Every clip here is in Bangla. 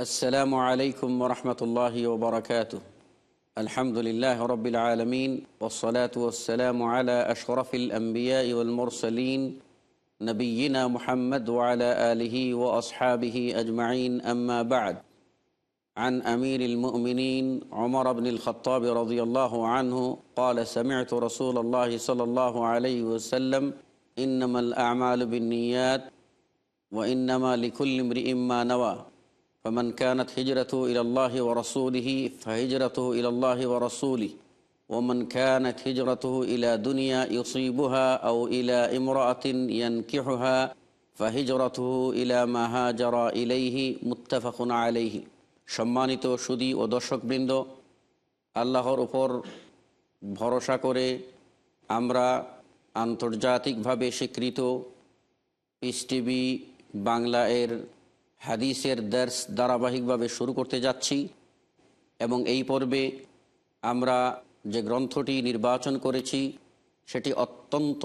السلام عليكم ورحمة الله وبركاته. الحمد لله رب العالمين والصلاة والسلام على أشرف الأنبياء والمرسلين نبينا محمد وعلى آله وأصحابه أجمعين أما بعد. عن أمير المؤمنين عمر بن الخطاب رضي الله عنه قال سمعت رسول الله صلى الله عليه وسلم إنما الأعمال بالنيات وإنما لكل امرئ ما نوى. فمن كانت هجرته إلى الله ورسوله فهجرته إلى الله ورسوله ومن كانت هجرته إلى دنيا يصيبها أو إلى امرأة ينكحها فهجرته إلى ما هاجر إليه متفق عليه সম্মানিত সুদী ও দর্শকবৃন্দ আল্লাহর উপর ভরসা করে আমরা আন্তর্জাতিকভাবে স্বীকৃত পিস টিভি বাংলা এর হাদিসের দার্স ধারাবাহিকভাবে শুরু করতে যাচ্ছি এবং এই পর্বে আমরা যে গ্রন্থটি নির্বাচন করেছি, সেটি অত্যন্ত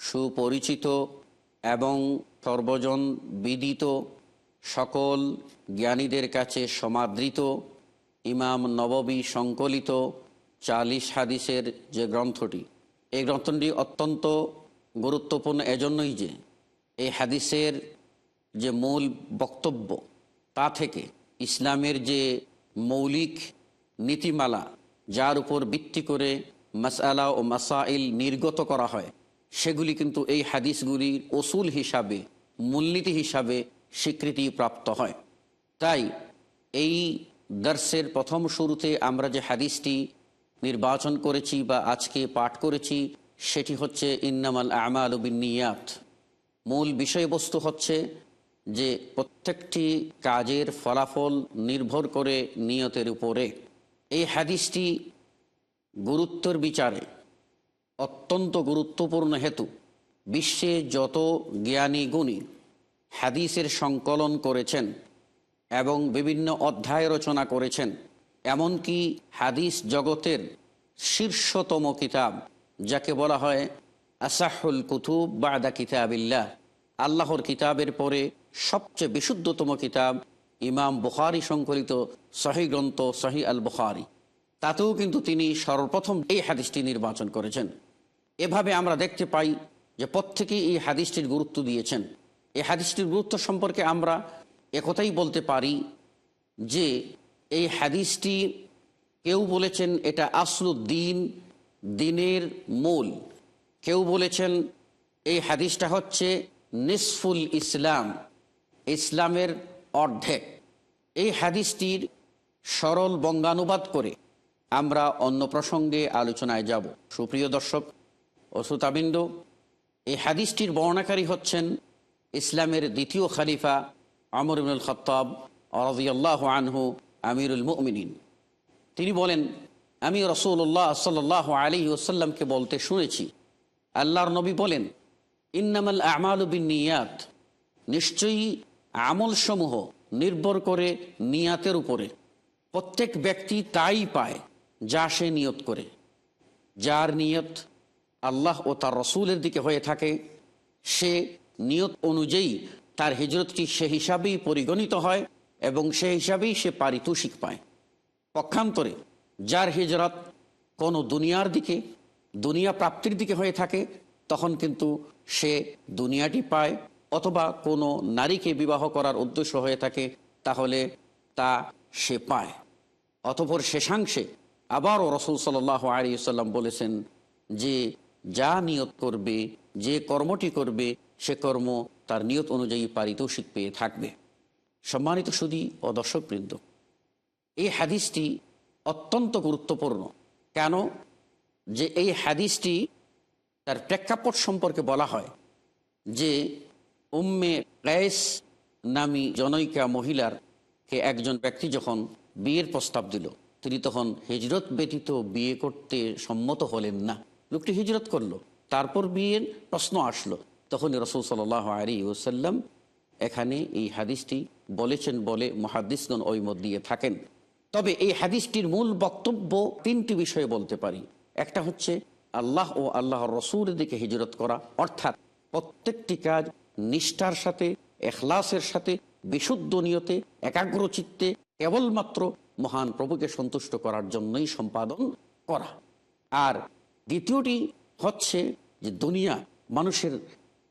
সুপরিচিত এবং সর্বজন বিদিত, সকল জ্ঞানীদের কাছে সমাদৃত, ইমাম নববী সংকলিত চালিশ হাদিসের যে গ্রন্থটি। এই গ্রন্থটি অত্যন্ত গুরুত্বপূর্ণ এজন্যই যে এই হাদিসের যে মূল বক্তব্য, তা থেকে ইসলামের যে মৌলিক নীতিমালা, যার উপর ভিত্তি করে মাসালা ও মাসাইল নির্গত করা হয়, সেগুলি কিন্তু এই হাদিসগুলির ওসুল হিসাবে, মূলনীতি হিসাবে স্বীকৃতি প্রাপ্ত হয়। তাই এই দর্শের প্রথম শুরুতে আমরা যে হাদিসটি নির্বাচন করেছি বা আজকে পাঠ করেছি, সেটি হচ্ছে ইন্নামাল আমাল বিনিয়াত মূল বিষয়বস্তু হচ্ছে যে প্রত্যেকটি কাজের ফলাফল নির্ভর করে নিয়তের উপরে। এই হাদিসটি গুরুত্বর বিচারে অত্যন্ত গুরুত্বপূর্ণ হেতু। বিশ্বে যত জ্ঞানী গুণী হাদিসের সংকলন করেছেন এবং বিভিন্ন অধ্যায় রচনা করেছেন, এমনকি হাদিস জগতের শীর্ষতম কিতাব, যাকে বলা হয় আসাহুল কুতুব বাদা কিতাবিল্লাহ, আল্লাহর কিতাবের পরে সবচেয়ে বিশুদ্ধতম কিতাব ইমাম বুখারি সংকলিত সহি গ্রন্থ সহি আল বুখারি তাতেও কিন্তু তিনি সর্বপ্রথম এই হাদিসটি নির্বাচন করেছেন। এভাবে আমরা দেখতে পাই যে প্রত্যেকেই এই হাদিসটির গুরুত্ব দিয়েছেন। এই হাদিসটির গুরুত্ব সম্পর্কে আমরা একথাই বলতে পারি যে এই হাদিসটি কেউ বলেছেন এটা আসলুদ্দিন দিনের মূল। কেউ বলেছেন এই হাদিসটা হচ্ছে নিসফুল ইসলাম। ইসলামের অর্ধেক। এই হাদিসটির সরল বঙ্গানুবাদ করে আমরা অন্য প্রসঙ্গে আলোচনায় যাব। সুপ্রিয় দর্শক ও শ্রোতাবিন্দ, এই হাদিসটির বর্ণাকারী হচ্ছেন ইসলামের দ্বিতীয় খালিফা আমর ইবনুল খত্তাব রাদিয়াল্লাহু আনহু, আমিরুল মুমিনিন। তিনি বলেন, আমি রসুল্লাহ সাল্লাহ আলী ওসাল্লামকে বলতে শুনেছি। আল্লাহর নবী বলেন, ইন্নামাল আমাল বিন নিয়াত। নিশ্চয়ই আমলসমূহ নির্ভর করে নিয়াতের উপরে। প্রত্যেক ব্যক্তি তাই পায়, যা সে নিয়ত করে। যার নিয়ত আল্লাহ ও তার রসুলের দিকে হয়ে থাকে, সে নিয়ত অনুযায়ী তার হিজরতটি সে হিসাবেই পরিগণিত হয় এবং সে হিসাবেই সে পারিতোষিক পায়। পক্ষান্তরে যার হিজরত কোনো দুনিয়ার দিকে, দুনিয়া প্রাপ্তির দিকে হয়ে থাকে, তখন কিন্তু সে দুনিয়াটি পায় অথবা কোনো নারীকে বিবাহ করার উদ্দেশ্য হয়ে থাকে, তাহলে তা সে পায়। অতপর শেষাংশে আবারও রসুল সাল্লাহ আলিয়াল্লাম বলেছেন যে, যা নিয়ত করবে, যে কর্মটি করবে, সে কর্ম তার নিয়ত অনুযায়ী পারিতোষিক পেয়ে থাকবে। সম্মানিত সুদী ও দর্শকবৃন্দ, এই হাদিসটি অত্যন্ত গুরুত্বপূর্ণ। কেন? যে এই হাদিসটি তার প্রেক্ষাপট সম্পর্কে বলা হয় যে উম্মে ক্যাস নামী জনৈকা মহিলার কে একজন ব্যক্তি যখন বিয়ের প্রস্তাব দিল, তিনি তখন হিজরত ব্যতীত বিয়ে করতে সম্মত হলেন না। লোকটি হিজরত করল, তারপর বিয়ের প্রশ্ন আসলো। তখন রসুল সাল আলী ওসাল্লাম এখানে এই হাদিসটি বলেছেন বলে মহাদিসগণ ওই মত দিয়ে থাকেন। তবে এই হাদিসটির মূল বক্তব্য তিনটি বিষয়ে বলতে পারি। একটা হচ্ছে আল্লাহ ও আল্লাহর রসুলের দিকে হিজরত করা, অর্থাৎ প্রত্যেকটি কাজ নিষ্ঠার সাথে, এখলাসের সাথে, বিশুদ্ধ নিয়তে একাগ্র চিত্তে কেবলমাত্র মহান প্রভুকে সন্তুষ্ট করার জন্যই সম্পাদন করা। আর দ্বিতীয়টি হচ্ছে যে দুনিয়া মানুষের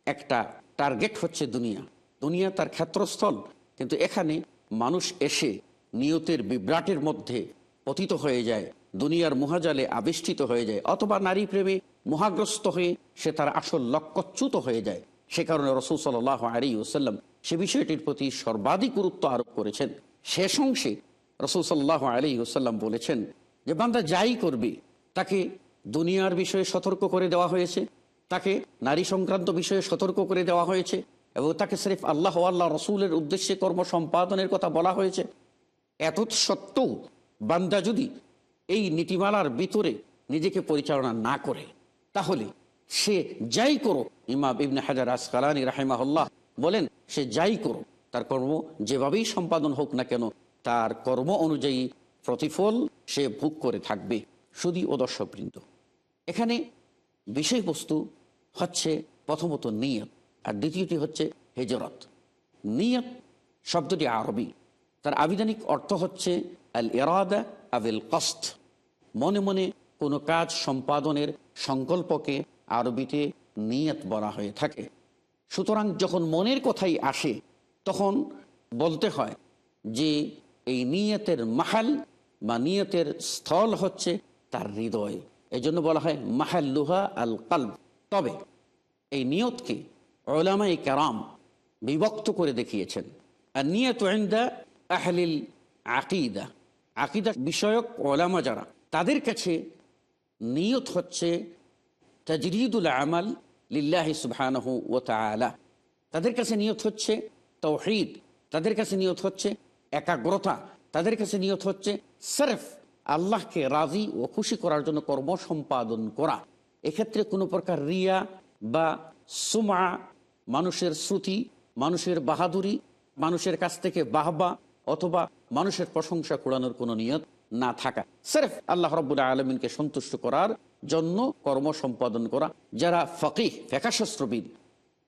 একটা টার্গেট হচ্ছে দুনিয়া। দুনিয়া তার ক্ষেত্রস্থল। কিন্তু এখানে মানুষ এসে নিয়তের বিভ্রাটের মধ্যে পতিত হয়ে যায়, দুনিয়ার মহাজালে আবিষ্ঠিত হয়ে যায়, অথবা নারী প্রেমে মহাগ্রস্ত হয়ে সে তার আসল লক্ষ্যচ্যুত হয়ে যায়। সে কারণে রসুল সাল্লাহ আলী ওসাল্লাম সে বিষয়টির প্রতি সর্বাধিক গুরুত্ব আরোপ করেছেন। শেষ অংশে রসুল সাল্লাহ আলী ওসাল্লাম বলেছেন যে, বান্দা যাই করবে, তাকে দুনিয়ার বিষয়ে সতর্ক করে দেওয়া হয়েছে, তাকে নারী সংক্রান্ত বিষয়ে সতর্ক করে দেওয়া হয়েছে এবং তাকে সিরিফ আল্লাহ আল্লাহ রসুলের উদ্দেশ্যে কর্ম সম্পাদনের কথা বলা হয়েছে। এত সত্ত্বেও বান্দা যদি এই নীতিমালার ভিতরে নিজেকে পরিচালনা না করে, তাহলে সে যাই করো ইমাম ইবনে হাজার আসকালানি রাহেমাহুল্লাহ বলেন, সে যাই করো তার কর্ম যেভাবেই সম্পাদন হোক না কেন, তার কর্ম অনুযায়ী প্রতিফল সে ভোগ করে থাকবে শুধু ও দর্শকবৃন্দ। এখানে বিষয়বস্তু হচ্ছে প্রথমত নিয়ত, আর দ্বিতীয়টি হচ্ছে হেজরত। নিয়ত শব্দটি আরবি, তার আবিধানিক অর্থ হচ্ছে আল ইরাদা আবিল কস্ত মনে মনে কোনো কাজ সম্পাদনের সংকল্পকে আরবিতে নিয়ত বলা হয়ে থাকে। সুতরাং যখন মনের কথাই আসে, তখন বলতে হয় যে, এই নিয়তের মাহাল বা নিয়তের স্থল হচ্ছে তার হৃদয়। এই জন্য বলা হয় মাহাল মাহাল্লুহা আল কালব। তবে এই নিয়তকে ওলামাই কারাম বিভক্ত করে দেখিয়েছেন। আর নিয়ত ইন্দা আহলিল আকিদা। আকিদা বিষয়ক ওলামা যারা, তাদের কাছে নিয়ত হচ্ছে তাজরিদুল আমাল লিল্লাহি সুবহানাহু ওয়া তাআলা। তাদের কাছে নিয়ত হচ্ছে তৌহিদ তাদের কাছে নিয়ত হচ্ছে একাগ্রতা, তাদের কাছে নিয়ত হচ্ছে সরফ, আল্লাহকে রাজি ও খুশি করার জন্য কর্ম সম্পাদন করা। এক্ষেত্রে কোনো প্রকার রিয়া বা সুমা, মানুষের শ্রুতি, মানুষের বাহাদুরি, মানুষের কাছ থেকে বাহবা অথবা মানুষের প্রশংসা কুড়ানোর কোনো নিয়ত না থাকা। সেরফ আল্লাহ রব্বুল আলমিনকে সন্তুষ্ট করার জন্য কর্ম সম্পাদন করা। যারা ফকিহ ফেকাশাস্ত্রবিদ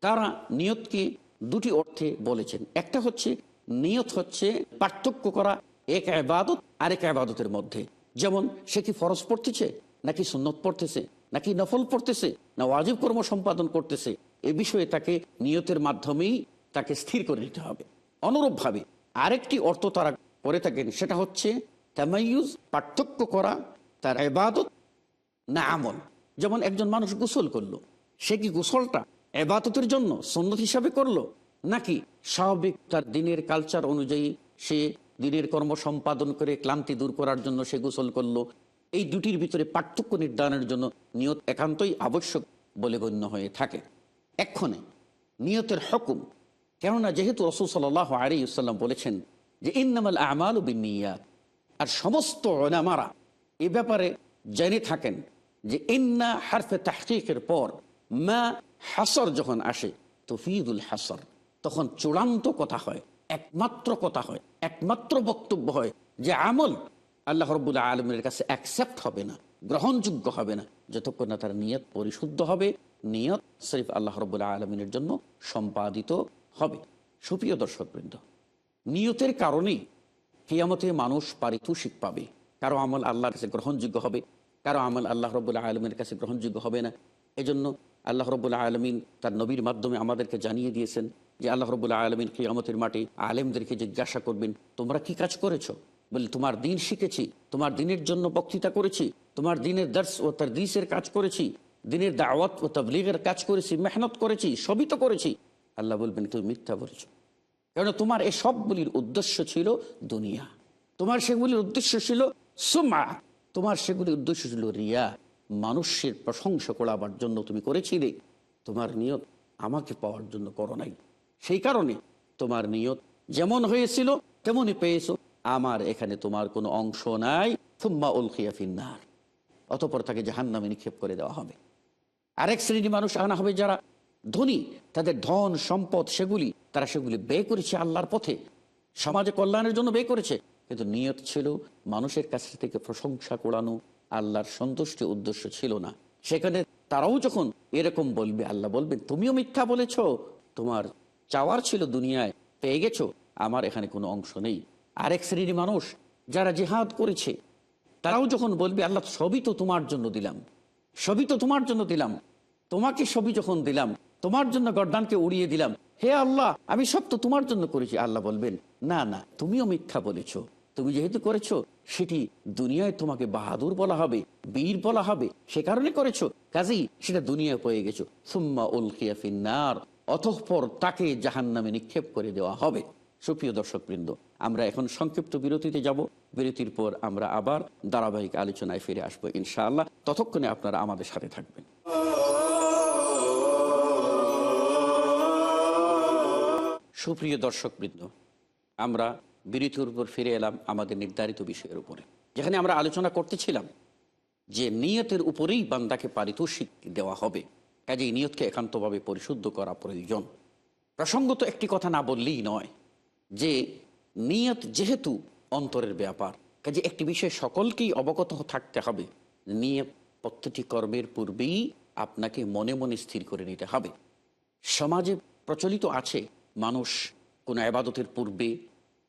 তারা নিয়তকে দুটি অর্থে বলেছেন। একটা হচ্ছে, নিয়ত হচ্ছে পার্থক্য করা এক আবাদত আরেক আবাদতের মধ্যে। যেমন, সে কি ফরজ পড়তেছে, নাকি সুন্নত পড়তেছে, নাকি নফল পড়তেছে, না ওয়াজিব কর্ম সম্পাদন করতেছে, এ বিষয়ে তাকে নিয়তের মাধ্যমেই তাকে স্থির করে নিতে হবে। অনুরূপভাবে আরেকটি অর্থ তারা করে থাকেন, সেটা হচ্ছে, তামাইয়ুজ, পার্থক্য করা, তার এবাদত না আমল। যেমন একজন মানুষ গোসল করল, সে কি গোসলটা এবাদতের জন্য সন্ন্যত হিসাবে করল? নাকি স্বাভাবিক তার দিনের কালচার অনুযায়ী সে দিনের কর্ম সম্পাদন করে ক্লান্তি দূর করার জন্য সে গোসল করল? এই দুটির ভিতরে পার্থক্য নির্ধারণের জন্য নিয়ত একান্তই আবশ্যক বলে গণ্য হয়ে থাকে। এক্ষণে নিয়তের হকুম, কেননা যেহেতু রসুল সাল আলী বলেছেন যে ইন্নামাল আমাল বিনিয়াত আর সমস্ত ওলামারা এ ব্যাপারে জেনে থাকেন যে ইন্না হারফে তাহকিকের পর মা হাসর যখন আসে, তফিদুল হাসর, তখন চূড়ান্ত কথা হয়, একমাত্র কথা হয়, একমাত্র বক্তব্য হয় যে আমল আল্লাহ রব্বুল্লাহ আলমের কাছে অ্যাকসেপ্ট হবে না, গ্রহণযোগ্য হবে না, যতক্ষণ না তার নিয়ত পরিশুদ্ধ হবে, নিয়ত শরীফ আল্লাহ রব্বুল্লাহ আলমিনের জন্য সম্পাদিত হবে। সুপ্রিয় দর্শকবৃন্দ, নিয়তের কারণেই কিয়ামতে মানুষ পারিতোষিক পাবে, কারও আমল আল্লাহর কাছে গ্রহণযোগ্য হবে কারও আমল আল্লাহ রব্বুল্লাহ আলমের কাছে গ্রহণযোগ্য হবে না। এজন্য আল্লাহ রব্বুল্লাহ আলমিন তার নবীর মাধ্যমে আমাদেরকে জানিয়ে দিয়েছেন যে আল্লাহ রব্বুল্লাহ আলমিন কিয়ামতের মাটি আলেমদেরকে জিজ্ঞাসা করবেন, তোমরা কি কাজ করেছ? বলে, তোমার দিন শিখেছি, তোমার দিনের জন্য বক্তৃতা করেছি, তোমার দিনের দর্শ ও তার দিসের কাজ করেছি, দিনের দাওয়াত ও তবলিগের কাজ করেছি, মেহনত করেছি, সবই তো করেছি। আল্লাহ বলবেন, তুমি মিথ্যা বলেছ। কেন তোমার এই সবগুলির উদ্দেশ্য ছিল দুনিয়া। তোমার সেগুলির উদ্দেশ্য ছিল সুমা তোমার সেগুলি উদ্দেশ্য ছিল রিয়া, মানুষের প্রশংসা করাবার জন্য তুমি করেছিলে। তোমার নিয়ত আমাকে পাওয়ার জন্য করো নাই। সেই কারণে তোমার নিয়ত যেমন হয়েছিল, তেমনই পেয়েছ। আমার এখানে তোমার কোনো অংশ নাই। থুম্মা উল খিয়াফিন্নার অতপর তাকে জাহান নামে নিক্ষেপ করে দেওয়া হবে। আরেক শ্রেণি মানুষ আনা হবে যারা ধনী, তাদের ধন, সম্পদ, সেগুলি, তারা সেগুলি ব্যয় করেছে আল্লাহর পথে। সমাজে কল্যাণের জন্য ব্যয় করেছে। কিন্তু নিয়ত ছিল মানুষের কাছ থেকে প্রশংসা কোড়ানো আল্লাহর সন্তুষ্টি উদ্দেশ্য ছিল না। সেখানে তারাও যখন এরকম বলবে, আল্লাহ বলবেন, তুমিও মিথ্যা বলেছ, তোমার চাওয়ার ছিল দুনিয়ায়, পেয়ে গেছো, আমার এখানে কোনো অংশ নেই। আরেক শ্রেণির মানুষ যারা জিহাদ করেছে, তারাও যখন বলবে, আল্লাহ, সবই তো তোমার জন্য দিলাম, সবই তো তোমার জন্য দিলাম, তোমাকে সবই যখন দিলাম তোমার জন্য গর্দানকে উড়িয়ে দিলাম। হে আল্লাহ, আমি সব তো তোমার জন্য করেছি। আল্লাহ বলবেন, না না, তুমিও মিথ্যা বলেছ। তুমি যেহেতু করেছ, সেটি দুনিয়ায় তোমাকে বাহাদুর বলা হবে, বীর বলা হবে, সে কারণে করেছ। কাজেই সেটা দুনিয়ায় পেয়ে গেছো। সুম্মা উল খিয়াফিনার অতঃপর তাকে জাহান নামে নিক্ষেপ করে দেওয়া হবে। সুপ্রিয় দর্শক বৃন্দ আমরা এখন সংক্ষিপ্ত বিরতিতে যাব। বিরতির পর আমরা আবার ধারাবাহিক আলোচনায় ফিরে আসব ইনশাআল্লাহ। ততক্ষণে আপনারা আমাদের সাথে থাকবেন। সুপ্রিয় দর্শক বৃন্দ আমরা বিরতির উপর ফিরে এলাম আমাদের নির্ধারিত বিষয়ের উপরে, যেখানে আমরা আলোচনা করতেছিলাম যে নিয়তের উপরেই বান্দাকে পারিতোষিক দেওয়া হবে। কাজে এই নিয়তকে একান্তভাবে পরিশুদ্ধ করা প্রয়োজন। প্রসঙ্গত একটি কথা না বললেই নয় যে নিয়ত যেহেতু অন্তরের ব্যাপার, কাজে একটি বিষয়ে সকলকেই অবগত থাকতে হবে। নিয়ত প্রত্যেকটি কর্মের পূর্বেই আপনাকে মনে মনে স্থির করে নিতে হবে। সমাজে প্রচলিত আছে মানুষ কোনো আবাদতের পূর্বে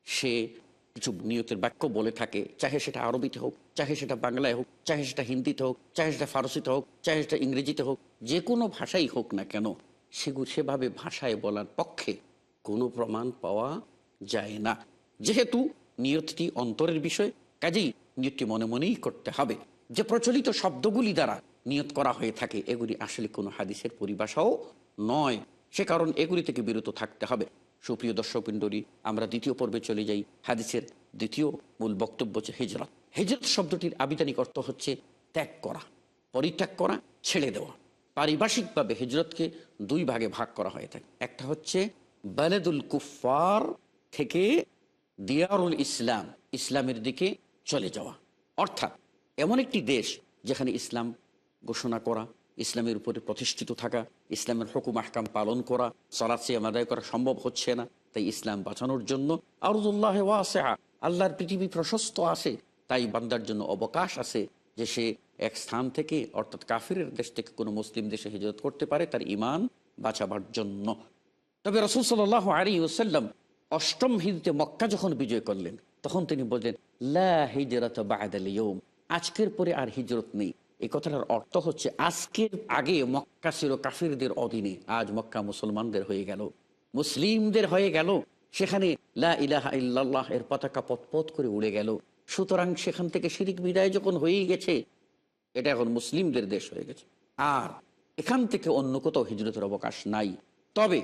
সে কিছু নিয়তের বাক্য বলে থাকে, চাহে সেটা আরবিতে হোক, চাহে সেটা বাংলায় হোক, চাহে সেটা হিন্দিতে হোক, চাহে সেটা ফারসিতে হোক, চাহে সেটা ইংরেজিতে হোক, যে কোনো ভাষাই হোক না কেন সেগুলো সেভাবে ভাষায় বলার পক্ষে কোনো প্রমাণ পাওয়া যায় না। যেহেতু নিয়তটি অন্তরের বিষয়, কাজেই নিয়তটি মনে মনেই করতে হবে। যে প্রচলিত শব্দগুলি দ্বারা নিয়ত করা হয়ে থাকে, এগুলি আসলে কোনো হাদিসের পরিভাষাও নয়। সে কারণ এগুলি থেকে বিরত থাকতে হবে। সুপ্রিয় দর্শকবৃন্দরী, আমরা দ্বিতীয় পর্বে চলে যাই হাদিসের দ্বিতীয় মূল বক্তব্য হচ্ছে হিজরত। হিজরত শব্দটির আবিধানিক অর্থ হচ্ছে ত্যাগ করা, পরিত্যাগ করা, ছেড়ে দেওয়া। পারিভাষিকভাবে হিজরতকে দুই ভাগে ভাগ করা হয়ে থাকে। একটা হচ্ছে বালেদুল কুফার থেকে দিয়ারুল ইসলাম, ইসলামের দিকে চলে যাওয়া। অর্থাৎ এমন একটি দেশ যেখানে ইসলাম ঘোষণা করা ইসলামের উপরে প্রতিষ্ঠিত থাকা, ইসলামের হুকুম, আহকাম পালন করা সিয়াম আদায় করা সম্ভব হচ্ছে না। তাই ইসলাম বাঁচানোর জন্য আরদুল্লাহ ওয়াসেহা আল্লাহর পৃথিবী প্রশস্ত আছে। তাই বান্দার জন্য অবকাশ আছে যে সে এক স্থান থেকে, অর্থাৎ কাফিরের দেশ থেকে কোনো মুসলিম দেশে হিজরত করতে পারে তার ইমান বাঁচাবার জন্য। তবে রসুল সাল্লাহ আলী ওসাল্লাম অষ্টম হিজতে মক্কা যখন বিজয় করলেন, তখন তিনি বললেন, লা হিজরত ইয়ৌম আজকের পরে আর হিজরত নেই। এই কথাটার অর্থ হচ্ছে আজকের আগে মক্কা ছিল কাফিরদের অধীনে, আজ মক্কা মুসলমানদের হয়ে গেল। মুসলিমদের হয়ে গেল। সেখানে লা ইলাহা ইল্লাল্লাহ এর পতাকা পথপথ করে উড়ে গেল। সুতরাং সেখান থেকে শিরিক বিদায় যখন হয়েই গেছে, এটা এখন মুসলিমদের দেশ হয়ে গেছে। আর এখান থেকে অন্য কোথাও হিজরতের অবকাশ নাই। তবে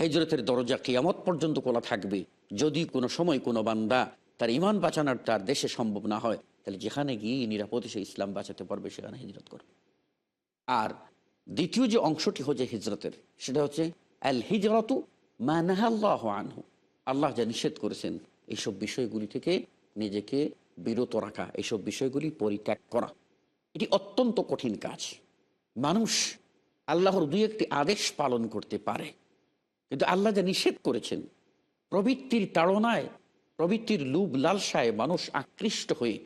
হিজরতের দরজা কিয়ামত পর্যন্ত খোলা থাকবে। যদি কোনো সময় কোনো বান্দা তার ইমান বাঁচানোর তার দেশে সম্ভব না হয় তাহলে যেখানে গিয়ে নিরাপদে সে ইসলাম বাঁচাতে পারবে, সেখানে হিজরত করবে। আর দ্বিতীয় যে অংশটি হচ্ছে হিজরতের, সেটা হচ্ছে, আল হিজরতু মানাহাল্লাহ আল্লাহ যা নিষেধ করেছেন, এইসব বিষয়গুলি থেকে নিজেকে বিরত রাখা, এইসব বিষয়গুলি পরিত্যাগ করা। এটি অত্যন্ত কঠিন কাজ। মানুষ আল্লাহর দুই একটি আদেশ পালন করতে পারে, কিন্তু আল্লাহ যা নিষেধ করেছেন, প্রবৃত্তির তাড়নায়, প্রবৃত্তির লুব লালসায় মানুষ আকৃষ্ট হয়ে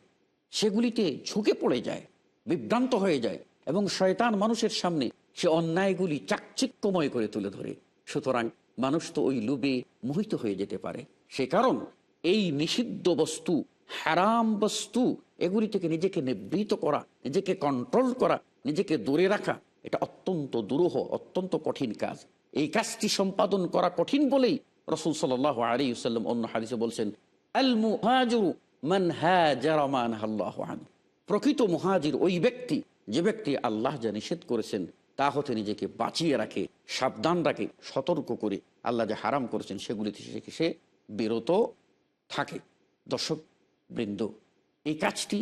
সেগুলিতে ঝুঁকে পড়ে যায়, বিভ্রান্ত হয়ে যায় এবং শয়তান মানুষের সামনে সে অন্যায়গুলি চাকচিক্যময় করে তুলে ধরে। সুতরাং মানুষ তো ওই লুবে মোহিত হয়ে যেতে পারে। সে কারণ এই নিষিদ্ধ বস্তু, হারাম বস্তু, এগুলি থেকে নিজেকে নিবৃত করা, নিজেকে কন্ট্রোল করা, নিজেকে দূরে রাখা, এটা অত্যন্ত দুরূহ, অত্যন্ত কঠিন কাজ। এই কাজটি সম্পাদন করা কঠিন বলেই রসুল সাল আলী সাল্লাম অন্য হাদিসে বলছেন মান হাজারা মান আল্লাহ আন প্রকৃত মুহাজির ওই ব্যক্তি, যে ব্যক্তি আল্লাহ যা নিষেধ করেছেন, তা হতে নিজেকে বাঁচিয়ে রাখে, সাবধান রাখে, সতর্ক করে আল্লাহ যা হারাম করেছেন সেগুলি থেকে সে বিরত থাকে। দর্শক, বৃন্দ, এই কাজটি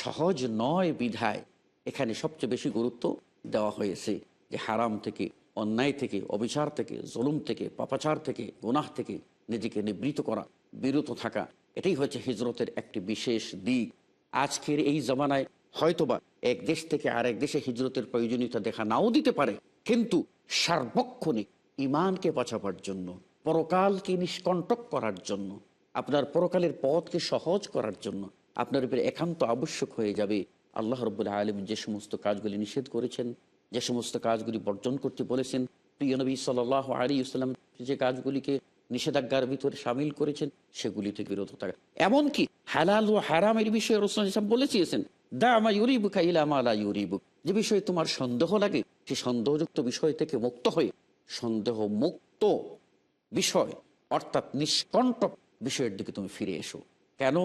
সহজ নয় বিধায় এখানে সবচেয়ে বেশি গুরুত্ব দেওয়া হয়েছে যে হারাম থেকে, অন্যায় থেকে, অবিচার থেকে, জুলুম থেকে, পাপাচার থেকে, গুনাহ থেকে নিজেকে নিবৃত করা, বিরত থাকা এটাই হচ্ছে হিজরতের একটি বিশেষ দিক। আজকের এই জমানায় হয়তোবা এক দেশ থেকে আরেক দেশে হিজরতের প্রয়োজনীয়তা দেখা নাও দিতে পারে, কিন্তু সার্বক্ষণিক ইমানকে বাঁচাবার জন্য, পরকালকে নিষ্কণ্টক করার জন্য, আপনার পরকালের পথকে সহজ করার জন্য আপনার উপরে একান্ত আবশ্যক হয়ে যাবে। আল্লাহ রব্বুল আলম যে সমস্ত কাজগুলি নিষেধ করেছেন, যে সমস্ত কাজগুলি বর্জন করতে বলেছেন, প্রিয় নবী সাল আলী ইসলাম যে কাজগুলিকে নিষেধাজ্ঞার ভিতরে সামিল করেছেন, সেগুলি থেকে বিরত থাকা। এমনকি হালাল ও হারামের বিষয়ে রসুল ইসলাম বলেছিয়েছেন দা আমা ইউরিবুকা ইলামা লা ইউরিবুক। যে বিষয়ে তোমার সন্দেহ লাগে, সে সন্দেহযুক্ত বিষয় থেকে মুক্ত হয়ে সন্দেহ মুক্ত বিষয়, অর্থাৎ নিষ্কণ্টক বিষয়ের দিকে তুমি ফিরে এসো। কেন?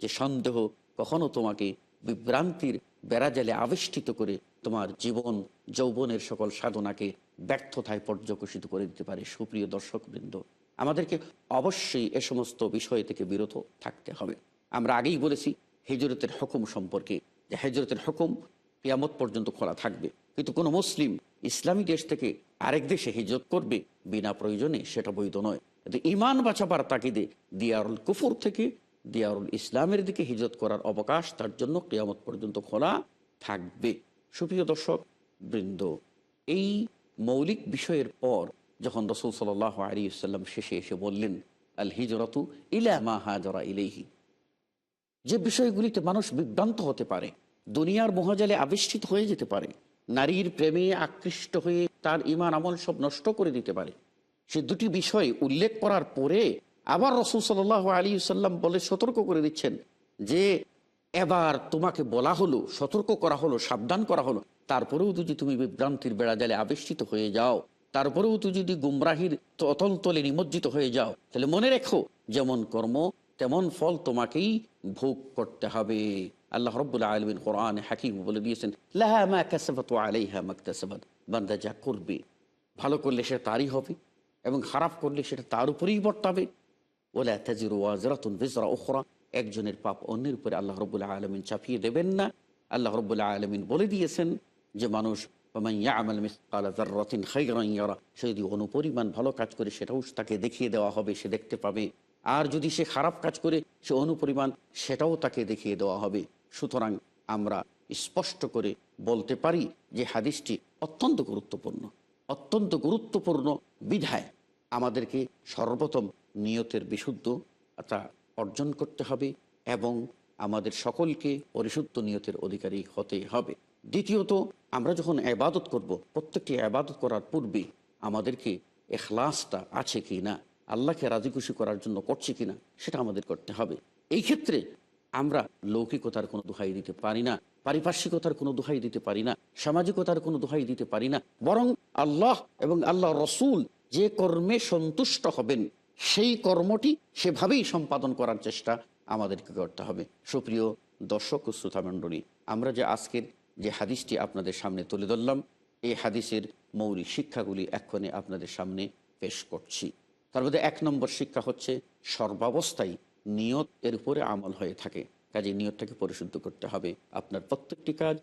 যে সন্দেহ কখনো তোমাকে বিভ্রান্তির বেড়াজালে আবিষ্ঠিত করে তোমার জীবন, যৌবনের সকল সাধনাকে ব্যর্থতায় পর্যকসিত করে দিতে পারে। সুপ্রিয় দর্শকবৃন্দ আমাদেরকে অবশ্যই এ সমস্ত বিষয় থেকে বিরত থাকতে হবে। আমরা আগেই বলেছি, হিজরতের হুকুম সম্পর্কে, যে হেজরতের হুকুম কিয়ামত পর্যন্ত খোলা থাকবে। কিন্তু কোনো মুসলিম ইসলামী দেশ থেকে আরেক দেশে হিজরত করবে বিনা প্রয়োজনে সেটা বৈধ নয়। কিন্তু ইমান বাঁচাবার তাকিদে দিয়ারুল কুফুর থেকে দিয়ারুল ইসলামের দিকে হিজরত করার অবকাশ তার জন্য কিয়ামত পর্যন্ত খোলা থাকবে। সুপ্রিয় দর্শক, বৃন্দ, এই মৌলিক বিষয়ের পর যখন রসুল সাল আলী সাল্লাম শেষে এসে বললেন, আল হিজরতু ইলা মা হাজরা ইলেহি যে বিষয়গুলিতে মানুষ বিভ্রান্ত হতে পারে, দুনিয়ার মহাজালে আবিষ্ঠিত হয়ে যেতে পারে, নারীর প্রেমে আকৃষ্ট হয়ে তার ইমান আমল সব নষ্ট করে দিতে পারে, সে দুটি বিষয় উল্লেখ করার পরে আবার রসুল সাল আলী সাল্লাম বলে সতর্ক করে দিচ্ছেন যে, এবার তোমাকে বলা হলো, সতর্ক করা হলো, সাবধান করা হলো, তারপরেও যদি তুমি বিভ্রান্তির বেড়াজালে আবিষ্ঠিত হয়ে যাও তারপরেও তুই যদি গুমরাহির অতল তলে নিমজ্জিত হয়ে যাও, তাহলে মনে রেখো, যেমন কর্ম, তেমন ফল তোমাকেই ভোগ করতে হবে। আল্লাহ রব্বুল্লাহ আলমিন কোরআন হাকিম বলে দিয়েছেন বান্দা যা করবে, ভালো করলে সেটা তারই হবে, এবং খারাপ করলে সেটা তার উপরেই বর্তাবে। ওলা তাজির ওয়াজরাতুন বিজরা ওখরা একজনের পাপ অন্যের উপরে আল্লাহ রব্বুল্লাহ আলমিন চাপিয়ে দেবেন না। আল্লাহ রব্বুল্লাহ আলমিন বলে দিয়েছেন যে, মানুষ সে যদি অনুপরিমাণ ভালো কাজ করে, সেটাও তাকে দেখিয়ে দেওয়া হবে, সে দেখতে পাবে। আর যদি সে খারাপ কাজ করে, সে অনুপরিমাণ সেটাও তাকে দেখিয়ে দেওয়া হবে। সুতরাং আমরা স্পষ্ট করে বলতে পারি যে হাদিসটি অত্যন্ত গুরুত্বপূর্ণ অত্যন্ত গুরুত্বপূর্ণ বিধায় আমাদেরকে সর্বপ্রথম নিয়তের বিশুদ্ধ তা অর্জন করতে হবে এবং আমাদের সকলকে পরিশুদ্ধ নিয়তের অধিকারী হতে হবে। দ্বিতীয়ত, আমরা যখন আবাদত করব, প্রত্যেকটি আবাদত করার পূর্বে আমাদেরকে এখলাসটা আছে কি না, আল্লাহকে রাজি খুশি করার জন্য করছে কিনা সেটা আমাদের করতে হবে। এই ক্ষেত্রে আমরা লৌকিকতার কোনো দোহাই দিতে পারি না, পারিপার্শ্বিকতার কোনো দোহাই দিতে পারি না, সামাজিকতার কোনো দোহাই দিতে পারি না, বরং আল্লাহ এবং আল্লাহ রসুল যে কর্মে সন্তুষ্ট হবেন, সেই কর্মটি সেভাবেই সম্পাদন করার চেষ্টা আমাদেরকে করতে হবে। সুপ্রিয় দর্শক ও শ্রোতামণ্ডলী, আমরা যে আজকের যে হাদিসটি আপনাদের সামনে তুলে ধরলাম, এই হাদিসের মৌলিক শিক্ষাগুলি এক্ষণে আপনাদের সামনে পেশ করছি। তার মধ্যে এক নম্বর শিক্ষা হচ্ছে, সর্বাবস্থায় নিয়ত এর উপরে আমল হয়ে থাকে। কাজে নিয়তটাকে পরিশুদ্ধ করতে হবে। আপনার প্রত্যেকটি কাজ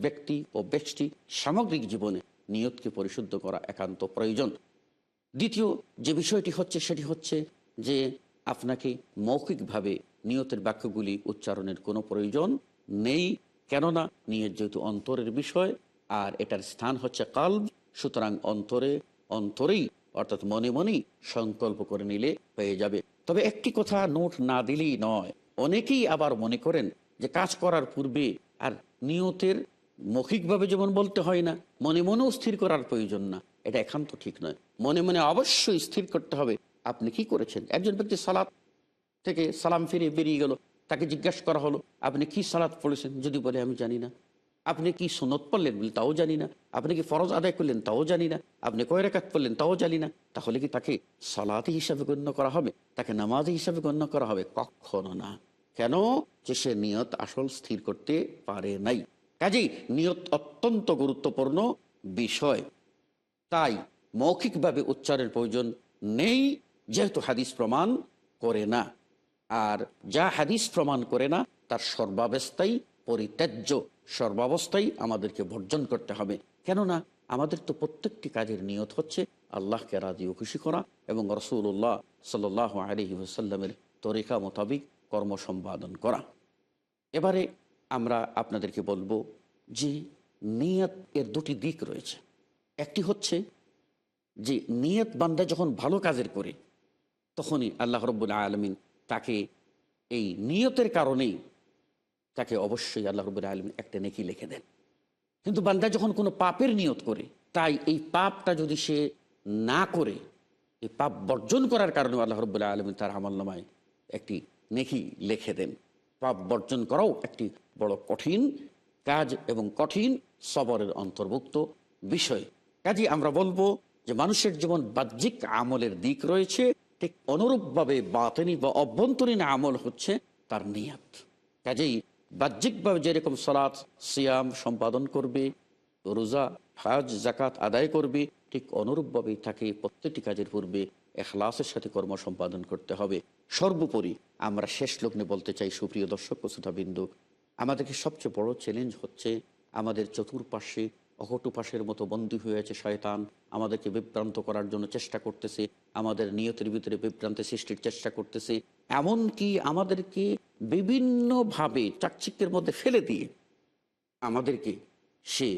ব্যক্তি ও ব্যক্তি সামগ্রিক জীবনে নিয়তকে পরিশুদ্ধ করা একান্ত প্রয়োজন। দ্বিতীয় যে বিষয়টি হচ্ছে, সেটি হচ্ছে যে আপনাকে মৌখিকভাবে নিয়তের বাক্যগুলি উচ্চারণের কোনো প্রয়োজন নেই। কেননা নিয়ত যেহেতু অন্তরের বিষয়, আর এটার স্থান হচ্ছে কাল্ব, সুতরাং অন্তরে, অন্তরেই, অর্থাৎ মনে মনেই সংকল্প করে নিলে হয়ে যাবে। তবে একটি কথা নোট না দিলেই নয়, অনেকেই আবার মনে করেন যে কাজ করার পূর্বে আর নিয়তের মৌখিকভাবে যেমন বলতে হয় না, মনে মনেও স্থির করার প্রয়োজন না, এটা একান্ত ঠিক নয়। মনে মনে অবশ্যই স্থির করতে হবে, আপনি কি করেছেন? একজন ব্যক্তি সালাত থেকে সালাম ফিরে বেরিয়ে গেল তাকে জিজ্ঞাসা করা হলো, আপনি কি সালাত পড়েছেন? যদি বলে, আমি জানি না। আপনি কি সনদ পড়লেন? বলে, তাও জানি না। আপনি কি ফরজ আদায় করলেন? তাও জানি না। আপনি কয় রেখাত পড়লেন? তাও জানি না। তাহলে কি তাকে সালাতি হিসাবে গণ্য করা হবে? তাকে নামাজি হিসাবে গণ্য করা হবে? কখনো না। কেন? যে সে নিয়ত আসল স্থির করতে পারে নাই। কাজেই নিয়ত অত্যন্ত গুরুত্বপূর্ণ বিষয়। তাই মৌখিকভাবে উচ্চারের প্রয়োজন নেই, যেহেতু হাদিস প্রমাণ করে না। আর যা হাদিস প্রমাণ করে না, তার সর্বাবস্থাই পরিত্যাজ্য সর্বাবস্থায় আমাদেরকে বর্জন করতে হবে। কেননা, আমাদের তো প্রত্যেকটি কাজের নিয়ত হচ্ছে আল্লাহকে রাজি ও খুশি করা এবং রসুল্লাহ সাল আলহি ওসাল্লামের তরিকা মোতাবিক কর্ম সম্পাদন করা। এবারে আমরা আপনাদেরকে বলব যে নিয়ত এর দুটি দিক রয়েছে। একটি হচ্ছে যে নিয়ত বান্দা যখন ভালো কাজের করে, তখনই আল্লাহ রব্বুল্লা আলমিন তাকে এই নিয়তের কারণেই তাকে অবশ্যই আল্লাহ রবুল্লা আলমিন একটা নেকি লিখে দেন। কিন্তু বান্দা যখন কোনো পাপের নিয়ত করে, তাই এই পাপটা যদি সে না করে, এই পাপ বর্জন করার কারণে আল্লাহ রবুল্লাহ আলম তার আমল নামায় একটি নেকি লিখে দেন। পাপ বর্জন করাও একটি বড় কঠিন কাজ এবং কঠিন সবরের অন্তর্ভুক্ত বিষয়। কাজে আমরা বলব যে মানুষের জীবন বাহ্যিক আমলের দিক রয়েছে ঠিক অনুরূপভাবে বাতেনি বা অভ্যন্তরীণ আমল হচ্ছে তার নিয়াত। কাজেই বাহ্যিকভাবে যেরকম সলাৎ সিয়াম সম্পাদন করবে, রোজা, হাজ জাকাত আদায় করবে, ঠিক অনুরূপভাবেই তাকে প্রত্যেকটি কাজের পূর্বে এখলাসের সাথে কর্ম সম্পাদন করতে হবে। সর্বোপরি আমরা শেষ লগ্নে বলতে চাই, সুপ্রিয় দর্শক শ্রোতাবিন্দু, আমাদেরকে সবচেয়ে বড় চ্যালেঞ্জ হচ্ছে আমাদের চতুর্পাশে, অকটুপাশের মতো বন্দী হয়ে আছে শয়তান। আমাদেরকে বিভ্রান্ত করার জন্য চেষ্টা করতেছে, আমাদের নিয়তের ভিতরে বিভ্রান্তি সৃষ্টির চেষ্টা করতেছে, এমনকি আমাদেরকে বিভিন্নভাবে চাকচিক্যের মধ্যে ফেলে দিয়ে আমাদেরকে সে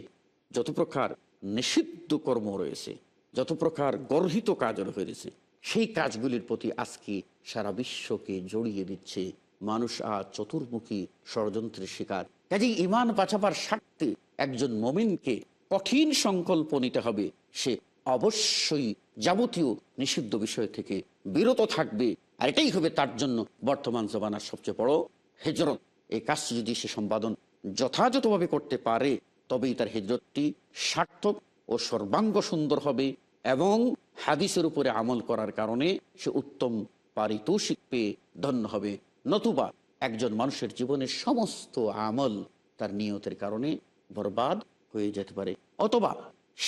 যত প্রকার নিষিদ্ধ কর্ম রয়েছে, যত প্রকার গর্হিত কাজ রয়েছে, সেই কাজগুলির প্রতি আজকে সারা বিশ্বকে জড়িয়ে দিচ্ছে মানুষ আজ চতুর্মুখী ষড়যন্ত্রের শিকার। কাজেই ইমান বাঁচাবার স্বার্থে একজন মমিনকে কঠিন সংকল্প নিতে হবে, সে অবশ্যই যাবতীয় নিষিদ্ধ বিষয় থেকে বিরত থাকবে। আর এটাই হবে তার জন্য বর্তমান জমানার সবচেয়ে বড় হেজরত। এই কাজটি যদি সে সম্পাদন যথাযথভাবে করতে পারে, তবেই তার হেজরতটি সার্থক ও সর্বাঙ্গ সুন্দর হবে এবং হাদিসের উপরে আমল করার কারণে সে উত্তম পারিতোষিক পেয়ে ধন্য হবে। নতুবা একজন মানুষের জীবনের সমস্ত আমল তার নিয়তের কারণে বরবাদ হয়ে যেতে পারে। অথবা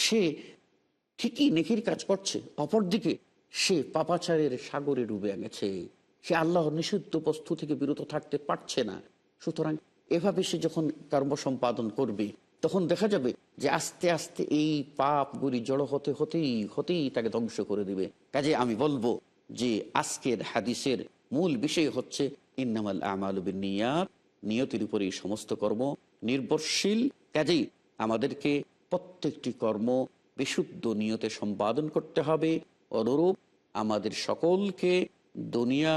সে ঠিকই নেকির কাজ করছে। অপরদিকে সে পাপাচারের সাগরে ডুবে গেছে। সে আল্লাহর নিষিদ্ধ বস্তু থেকে বিরত থাকতে পারছে না। সুতরাং এভাবে সে যখন কর্ম সম্পাদন করবে, তখন দেখা যাবে যে আস্তে আস্তে এই পাপগুলি জড়ো হতে হতেই হতেই তাকে ধ্বংস করে দিবে। কাজে আমি বলব যে আজকের হাদিসের মূল বিষয় হচ্ছে, ইন্নামাল আমালুবিন নিয়াত নিয়তির উপরে এই সমস্ত কর্ম নির্ভরশীল। কাজেই আমাদেরকে প্রত্যেকটি কর্ম বিশুদ্ধ নিয়তে সম্পাদন করতে হবে। অনুরূপ আমাদের সকলকে দুনিয়া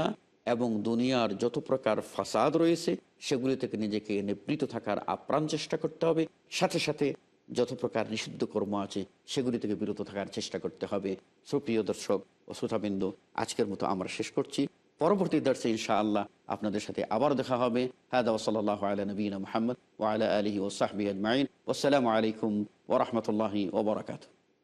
এবং দুনিয়ার যত প্রকার ফাসাদ রয়েছে, সেগুলি থেকে নিজেকে নিবৃত থাকার আপ্রাণ চেষ্টা করতে হবে। সাথে সাথে যত প্রকার নিষিদ্ধ কর্ম আছে, সেগুলি থেকে বিরত থাকার চেষ্টা করতে হবে। সুপ্রিয় দর্শক ও শ্রোতাবিন্দু, আজকের মতো আমরা শেষ করছি। পরবর্তী দর্শে ইনশা আল্লাহ আপনাদের সাথে আবার দেখা হবে। হাদা ওসলাল্লাহ আলা নবীন মোহাম্মদ ওয়ালা আলহি ওসাহবি আজমাইন। আসসালামু আলাইকুম ওরহমতুল্লাহি ওবরাকাতু